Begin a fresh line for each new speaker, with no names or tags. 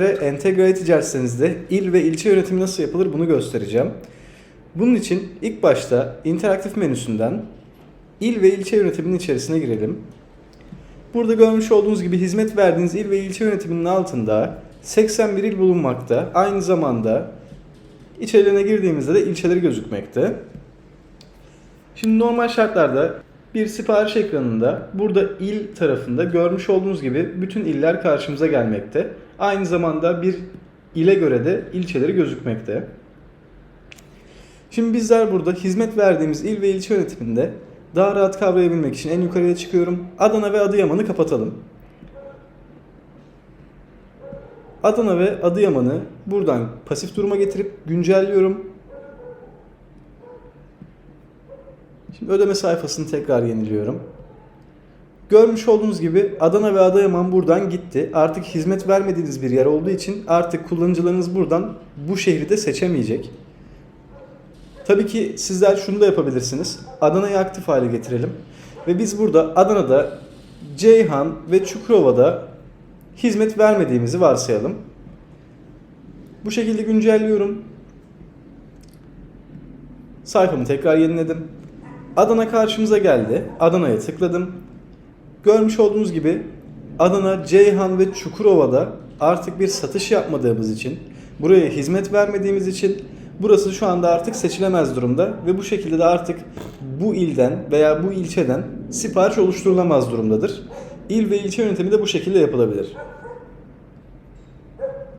Ve entegre ticaretinizde il ve ilçe yönetimi nasıl yapılır bunu göstereceğim. Bunun için ilk başta interaktif menüsünden il ve ilçe yönetiminin içerisine girelim. Burada görmüş olduğunuz gibi hizmet verdiğiniz il ve ilçe yönetiminin altında 81 il bulunmakta. Aynı zamanda içeriğine girdiğimizde de ilçeleri gözükmekte. Şimdi normal şartlarda bir sipariş ekranında burada il tarafında görmüş olduğunuz gibi bütün iller karşımıza gelmekte. Aynı zamanda bir ile göre de ilçeleri gözükmekte. Şimdi bizler burada hizmet verdiğimiz il ve ilçe yönetiminde daha rahat kavrayabilmek için en yukarıya çıkıyorum. Adana ve Adıyaman'ı kapatalım. Adana ve Adıyaman'ı buradan pasif duruma getirip güncelliyorum. Şimdi ödeme sayfasını tekrar yeniliyorum. Görmüş olduğunuz gibi Adana ve Adıyaman buradan gitti. Artık hizmet vermediğiniz bir yer olduğu için artık kullanıcılarınız buradan bu şehri de seçemeyecek. Tabii ki sizler şunu da yapabilirsiniz. Adana'yı aktif hale getirelim. Ve biz burada Adana'da Ceyhan ve Çukurova'da hizmet vermediğimizi varsayalım. Bu şekilde güncelliyorum. Sayfamı tekrar yeniledim. Adana karşımıza geldi. Adana'ya tıkladım. Görmüş olduğunuz gibi Adana, Ceyhan ve Çukurova'da artık bir satış yapmadığımız için, buraya hizmet vermediğimiz için burası şu anda artık seçilemez durumda ve bu şekilde de artık bu ilden veya bu ilçeden sipariş oluşturulamaz durumdadır. İl ve ilçe yönetimi de bu şekilde yapılabilir.